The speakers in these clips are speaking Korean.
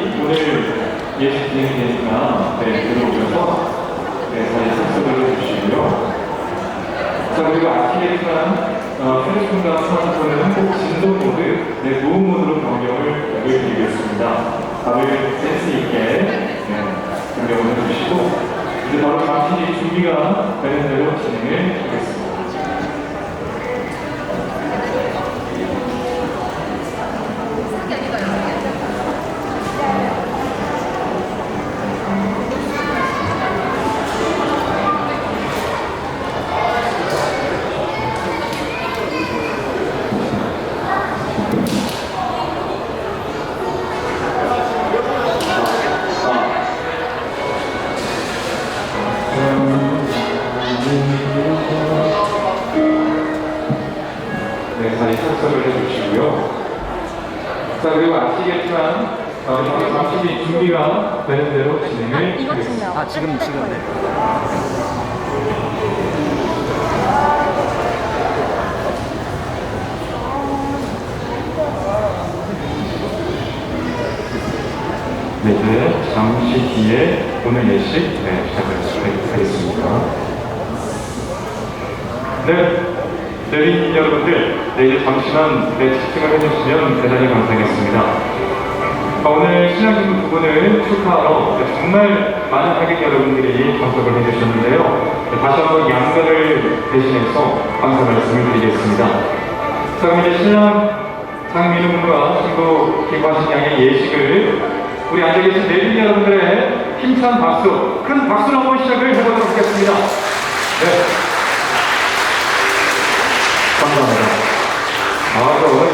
오늘 예식 진행되니까 네, 들어오셔서 네, 자리 습득을 해주시고요. 자, 그리고 아키레이션 어, 휴대폰과 스마트폰은 꼭 진동 모드, 네, 무음 모드로 변경을 알려드리겠습니다. 다들 센스 있게 네, 변경을 해주시고 이제 바로 뒤 준비가 되는 대로 진행을 하겠습니다. 네, 자리 착석을 해주시고요. 자, 그리고 아시겠지만, 어, 저희 잠시 뒤 준비가 되는 대로 진행을 이거 하겠습니다. 주세요. 아 지금 지금 네. 네, 이제 잠시 뒤에 오늘 예식 네, 시작을 하겠습니다. 네, 내린 여러분들, 네, 이제 잠시만 네, 집중을 해주시면 대단히 감사하겠습니다. 아, 오늘 신랑신부 두 분을 축하하러 네, 정말 많은 하객 여러분들이 참석을 해주셨는데요. 네, 다시 한번 양가를 대신해서 감사 말씀을 드리겠습니다. 자, 그럼 이제 신랑 장민우 군과 신부 김과신 양의 예식을 우리 앉아 계신 내빈 여러분들의 힘찬 박수, 큰 박수로 한번 시작을 해보도록 하겠습니다. 네. 감사합니다.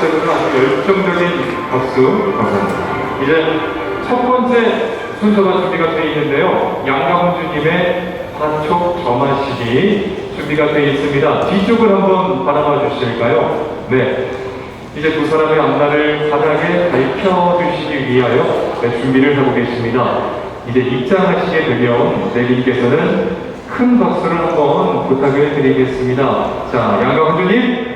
때보다 아주 열정적인 박수 감사합니다. 이제 첫 번째 순서가 준비가 되어 있는데요. 양강훈주님의 사촉 점화식이 준비가 되어 있습니다. 뒤쪽을 한번 바라봐 주실까요? 네. 이제 두 사람의 앞날을 바닥에 밝혀주시기 위하여 네, 준비를 하고 계십니다. 이제 입장하시게 되면 내님께서는 큰 박수를 한번 부탁을 드리겠습니다. 자, 양강훈주님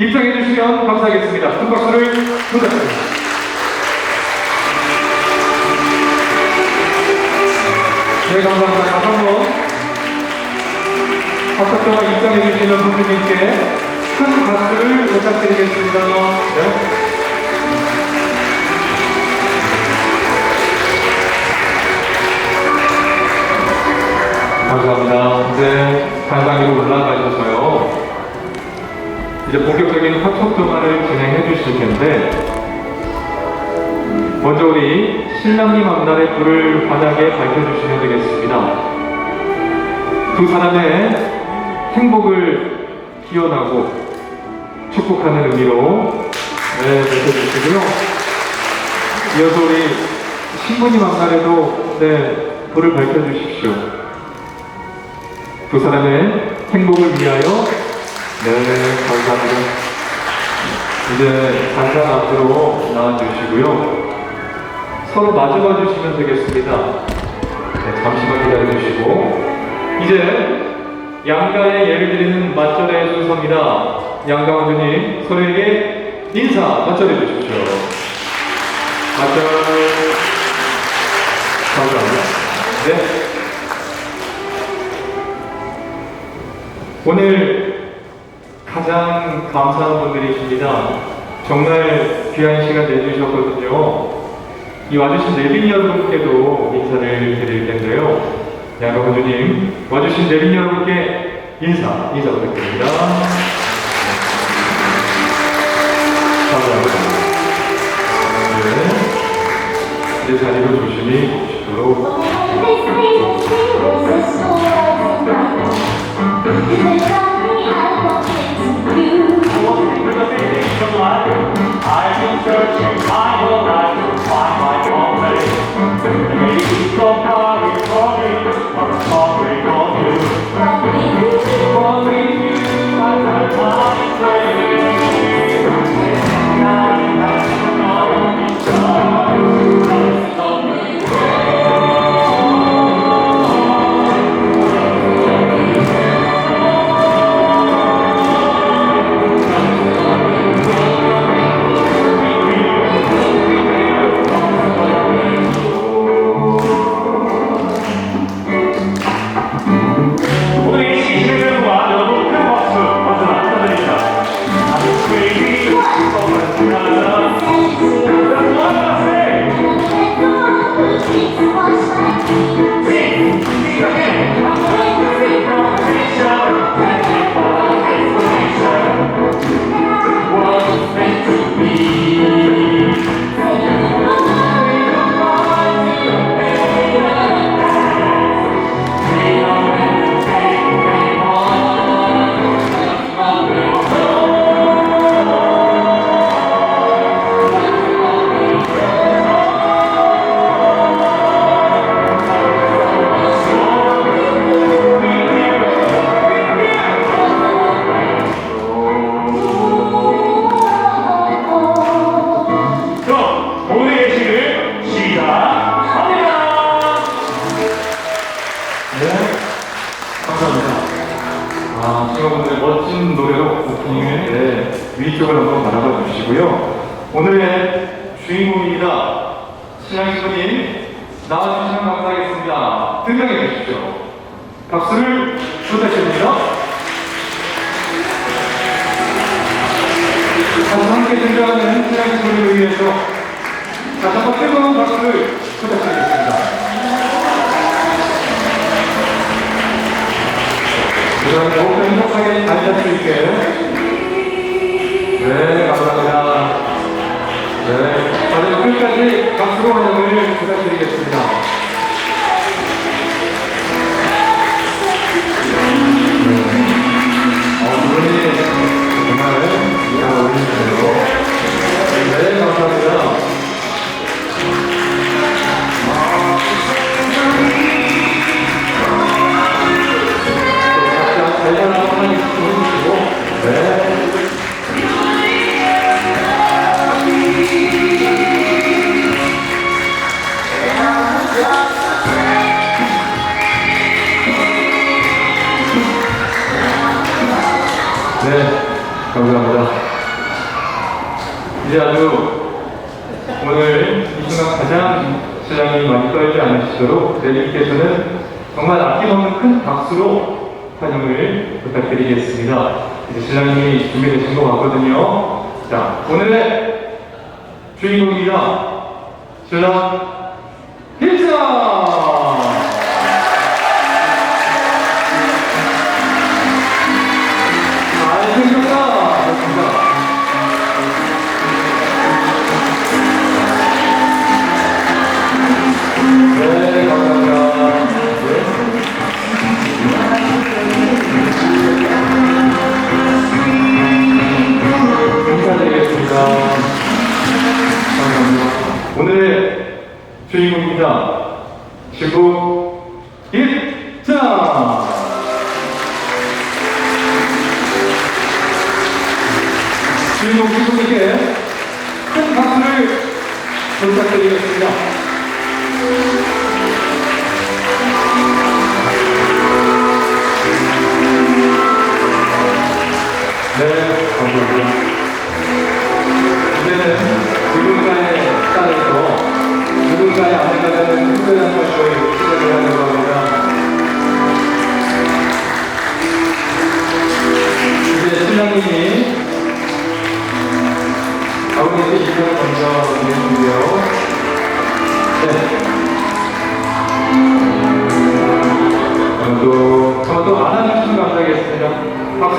입장해 주시면 감사하겠습니다. 큰 박수를 부탁드립니다. 네, 감사합니다. 다시 한번 합석자와 입장해 주시는 분들께 큰 박수를 부탁드리겠습니다. 네. 감사합니다. 이제 위로 올라가셔서요. 이제 본격적인 화촉 동화를 진행해 주실 텐데 먼저 우리 신랑님 앞날의 불을 환하게 밝혀주시면 되겠습니다. 두 사람의 행복을 기원하고 축복하는 의미로 네, 밝혀주시고요. 이어서 우리 신부님 앞날에도 네, 불을 밝혀주십시오. 두 사람의 행복을 위하여 네, 감사합니다. 이제 단상 앞으로 나와주시고요. 서로 마주봐 주시면 되겠습니다. 네, 잠시만 기다려 주시고 이제 양가의 예를 드리는 맞절의 순서입니다. 양가 원주님 서로에게 인사 맞절해 주십시오. 맞절 감사합니다. 네. 오늘 가장 감사한 분들이십니다. 정말 귀한 시간 내주셨거든요. 이 와주신 내빈 여러분께도 인사를 드릴 텐데요. 양가 원주님, 와주신 내빈 여러분께 인사, 인사 부탁드립니다. 감사합니다. 신 네, 감사합니다. 이제 아주 오늘 이 순간 가장 신랑이 많이 떨지 않으시도록 내님께서는 정말 아낌없는 큰 박수로 환영을 부탁드리겠습니다. 이제 신랑님이 준비되신 것 같거든요. 자, 오늘의 주인공입니다. 신랑 주인공입니다. 신부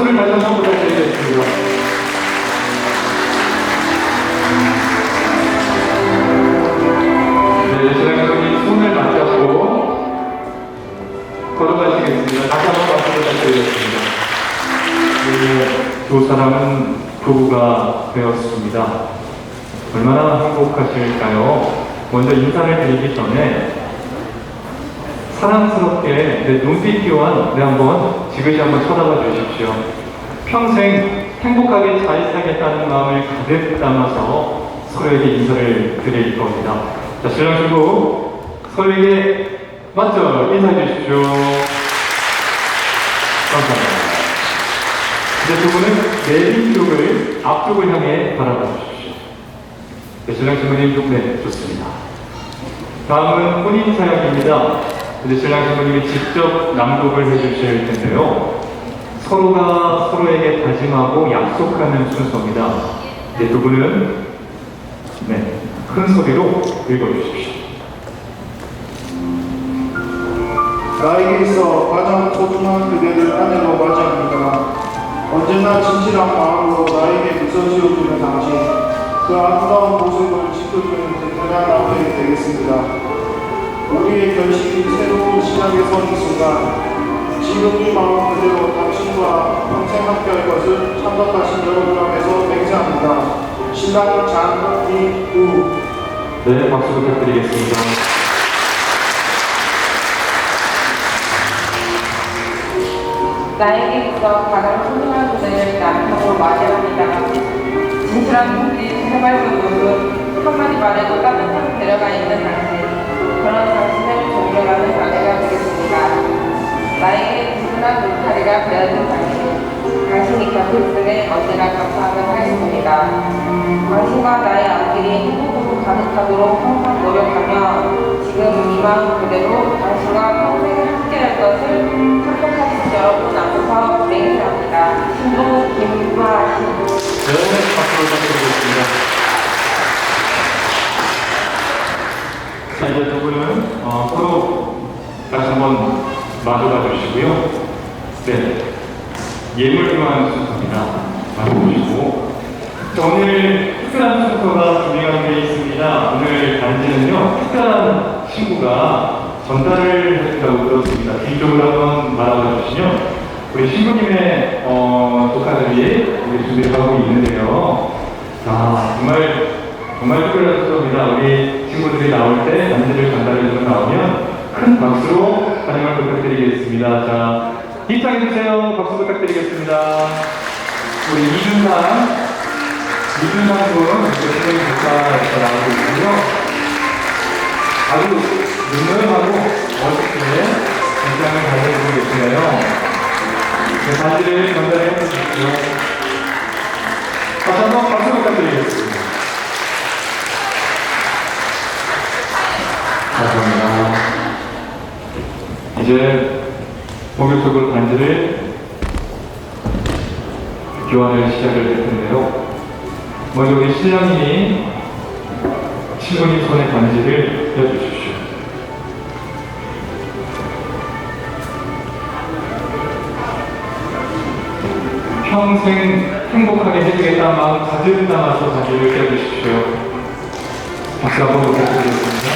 박수를 다시 한번 부탁드리겠습니다. 네, 지난번에 손을 맞잡고 걸어가시겠습니다. 다시 한번 박수 부탁드리겠습니다. 네, 두 사람은 부부가 되었습니다. 얼마나 행복하실까요? 먼저 인사를 드리기 전에 사랑스럽게 내 눈빛 교환 네, 한번 지그시 한번 쳐다봐 주십시오. 평생 행복하게 잘 살겠다는 마음을 가득 담아서 서로에게 인사를 드릴 겁니다. 자, 신랑 신부 서로에게 먼저 인사해 주십시오. 감사합니다. 이제 두 분은 내린 쪽을 앞쪽을 향해 바라봐 주십시오. 네, 신랑 신부님 좀 네, 좋습니다. 다음은 혼인 사연입니다. 이제 신랑 신부님이 직접 낭독을 해주실 텐데요. 서로가 서로에게 다짐하고 약속하는 순서입니다. 이제 두 분은 네, 큰 소리로 읽어주십시오. 나에게 있어 가장 소중한 그대를 아내로 맞이합니다. 언제나 진실한 마음으로 나에게 미소 지어주는 당신, 그 아름다운 모습을 지켜주는 든든한 남편이 되겠습니다. 우리의 결심이 새로운 시작에 서는 순간, 지금 이 마음 그대로 당신과 평생 함께할 것을 참석하신 여러분 앞에서 맹세합니다. 신랑 장미우 네, 박수 부탁드리겠습니다. 나에게 있어 가장 소중한 분을 남편으로 맞이합니다. 진실한 분이 생활 모습 한마디 말에도 따뜻한 배려가 있는 당신 그런 당신을 존경하는 아내가 되겠습니다. 나에게 든든한 울타리가 되어준 당신 당신이 곁에 있음에 언제나 감사하며 살겠습니다. 당신과 나의 앞길이 행복으로 가득하도록 항상 노력하며 지금 이 마음 그대로 당신과 평생을 함께할 것을 착각하신 여러분 앞에서 맹세합니다. 신부 김화신 네, 박수 부탁드리겠습니다. 자, 이제 두 분은 어, 서로 다시 한번 마주봐 주시고요. 네, 예물 교환 순서입니다. 마주보시고. 자, 오늘 특별한 순서가 준비가 되어 있습니다. 오늘 반지는요, 특별한 친구가 전달을 해준다고 들었습니다. 뒤쪽으로 한번 말아봐 주시면 우리 신부님의 어, 조카들이 우리 준비를 하고 있는데요. 아, 정말, 정말 특별한 순서입니다. 우리 친구들이 나올 때 반지를 전달해주고 나오면 큰 박수로 환영을 부탁드리겠습니다. 자, 입장해주세요. 박수 부탁드리겠습니다. 우리 이준상, 이준상 군, 신부님 조카에서 나오고 있고요. 아주 능력하고 멋있게 입장을 가져주고 계시네요. 네, 바지를 전달해 주십시오. 다시 한번 박수 부탁드리겠습니다. 감사합니다. 이제 본격적으로 반지를 교환을 시작을 할 텐데요. 먼저 우리 신랑님이 신부님 손에 반지를 떼주십시오. 평생 행복하게 해주겠다는 마음 가득 담아서 반지를 떼주십시오. 박수 한번 부탁드리겠습니다.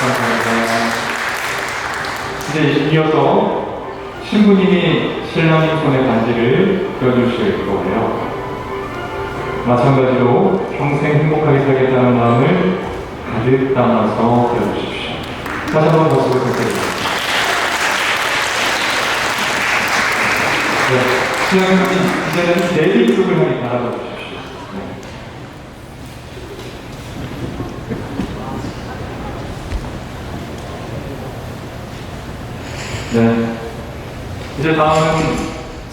감사합니다. 이제 이어서 신부님이 신랑님 손에 반지를 껴주실 거예요. 마찬가지로 평생 행복하게 살겠다는 마음을 가득 담아서 껴주십시오. 다시 한번 박수 부탁드립니다. 네, 신랑님 이제는 내 뒤쪽을 향해 바라봐 주십시오. 네. 네. 이제 다음은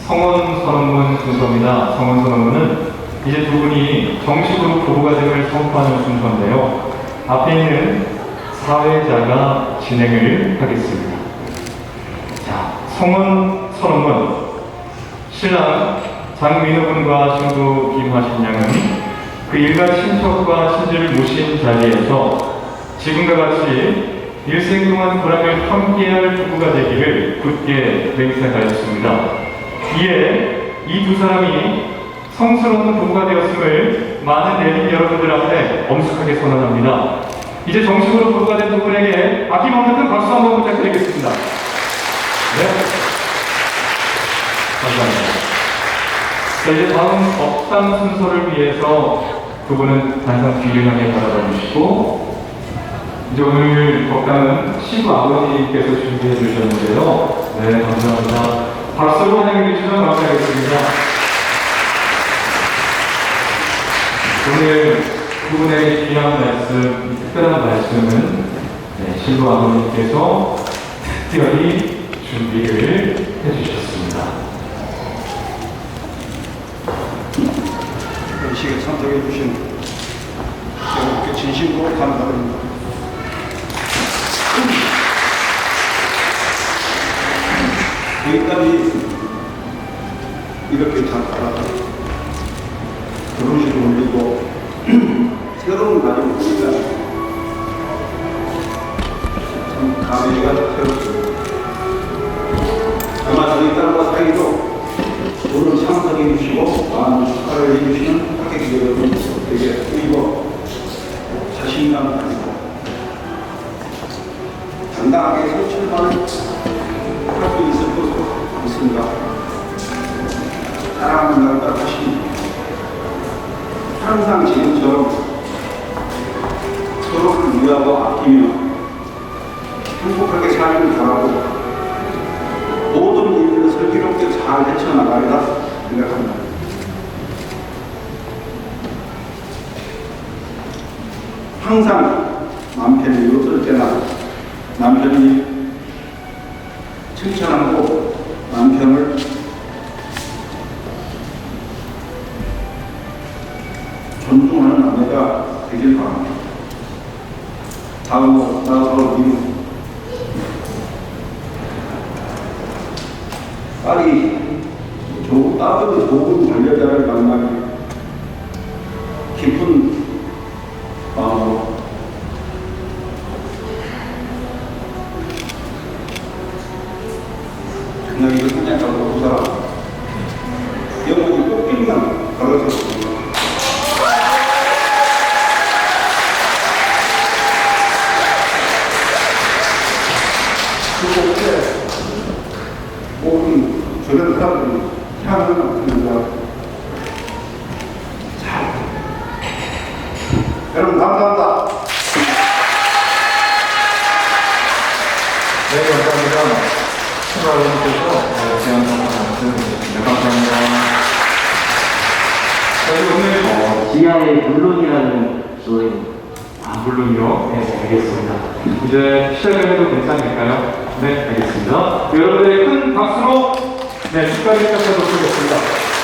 성원 선언문 순서입니다. 성원 선언문은 이제 두 분이 정식으로 부부가 됨을 선포하는 순서인데요. 앞에 있는 사회자가 진행을 하겠습니다. 자, 성원 선언문. 신랑 장민호 군과 신부 김화신 양은 그 일가 친척과 친지를 모신 자리에서 지금과 같이 일생 동안 보람을 함께할 부부가 되기를 굳게 맹세하였습니다. 이에 이 두 사람이 성스러운 부부가 되었음을 많은 내린 여러분들 앞에 엄숙하게 선언합니다. 이제 정식으로 부부가 된 두 분에게 아낌없는 큰 박수 한번 부탁드리겠습니다. 네. 감사합니다. 자, 이제 다음 법당 순서를 위해서 두 분은 단상 뒤를 향해 바라봐 주시고 이제 오늘 법당은 신부 아버지께서 준비해 주셨는데요. 네, 감사합니다. 박수로 환영해 주시면 감사하겠습니다. 오늘 두 분의 귀한 말씀, 이 특별한 말씀은 네, 신부 아버님께서 특별히 준비를 해 주셨습니다. 이 시간 참석해 주신 여러분께 진심으로 감사드립니다. 여기까지 이렇게 잘 살아가 결혼식 올리고 새로운 가정 꾸리자. 참 감회가 딸이 조, 아버지 좋은 반려자를 만나기 물론요. 네, 네, 알겠습니다. 이제 시작을 해도 괜찮을까요? 네, 알겠습니다. 여러분들의 큰 박수로 네, 축하를 시작하도록 하겠습니다.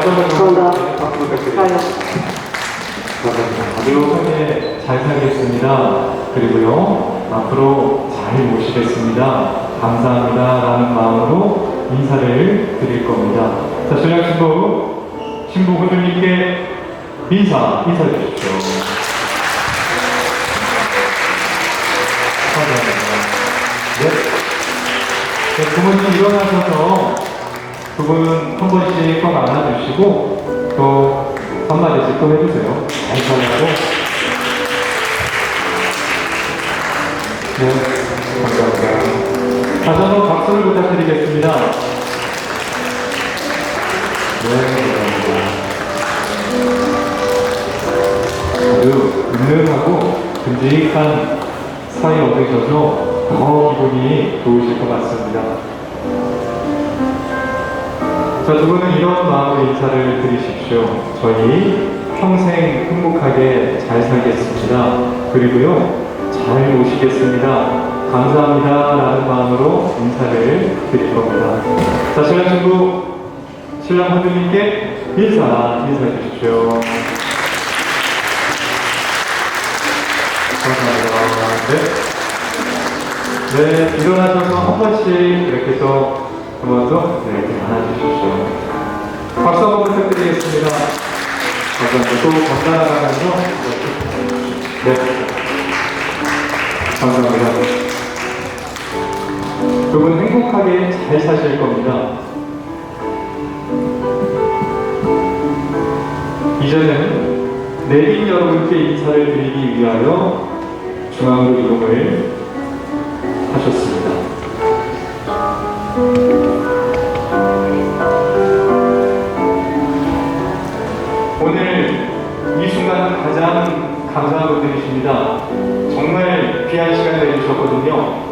감사합니다. 박수 부탁드립니다. 아주 편하게 잘 살겠습니다. 그리고요, 앞으로 잘 모시겠습니다. 감사합니다. 라는 마음으로 인사를 드릴 겁니다. 자, 신랑 신부, 신부 후들님께 인사, 인사해 주십시오. 감사합니다. 네. 네, 부모님 일어나셔서 두 분 한 번씩 꼭 안아주시고 또 한마디씩 또 해주세요. 잘 살라고. 네, 감사합니다. 다시 한번 박수를 부탁드리겠습니다. 네, 감사합니다. 아주 은은하고 듬직한 사이 얻으셔서 더 기분이 좋으실 것 같습니다. 자, 두 분은 이런 마음으로 인사를 드리십시오. 저희 평생 행복하게 잘 살겠습니다. 그리고요, 잘 모시겠습니다. 감사합니다. 라는 마음으로 인사를 드릴 겁니다. 자, 신랑 친구, 신랑 선생님께 인사, 인사해 주십시오. 감사합니다. 네. 네, 일어나셔서 한 번씩 이렇게 또 더 네, 이렇게 안아주십시오. 박수 한번 부탁드리겠습니다. 감사합니다. 또 건강하면서 네. 감사합니다. 두 분 행복하게 잘 사실 겁니다. 이제는 내린 여러분께 인사를 드리기 위하여 중앙으로 이동을 내주셨거든요.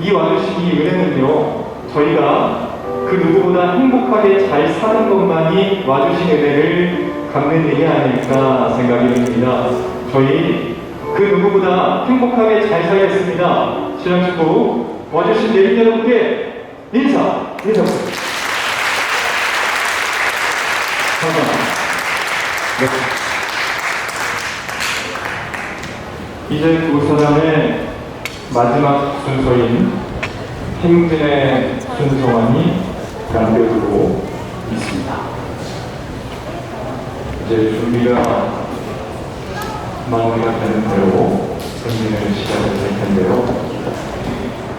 이 와주신 이 은혜는요, 저희가 그 누구보다 행복하게 잘 사는 것만이 와주신 은혜를 갚는 일이 아닐까 생각이 듭니다. 저희 그 누구보다 행복하게 잘 살겠습니다. 신랑 친구 와주신 내린 여러분께 인사, 인사. 감사합니다. 네. 이제 두 사람의 마지막 순서인 행진의 순서만이 남겨두고 있습니다. 이제 준비가 마무리가 되는 대로 행진을 시작을 할 텐데요.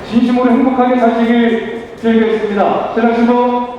진심으로 행복하게 사시길 빌겠습니다. 신랑 신부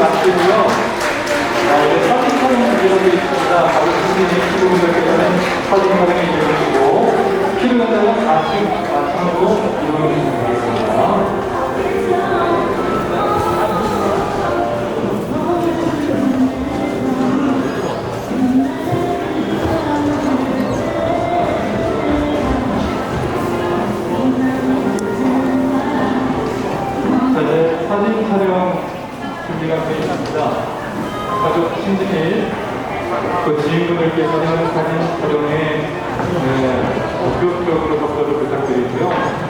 마치고요. 아, 이제 사진 촬영 준비하고 있습니다. 바로 선생님 친구분들께서는 사진 촬영해 주시고 필요한 점은 4층, 4층으로 이동해 주시면 되겠습니다. 자, 이제 사진 촬영 준비가 되어 있습니다. 가족 친지일 그 지인분들께서는 사진 촬영에 네, 본격적으로 접근을 부탁드리고요.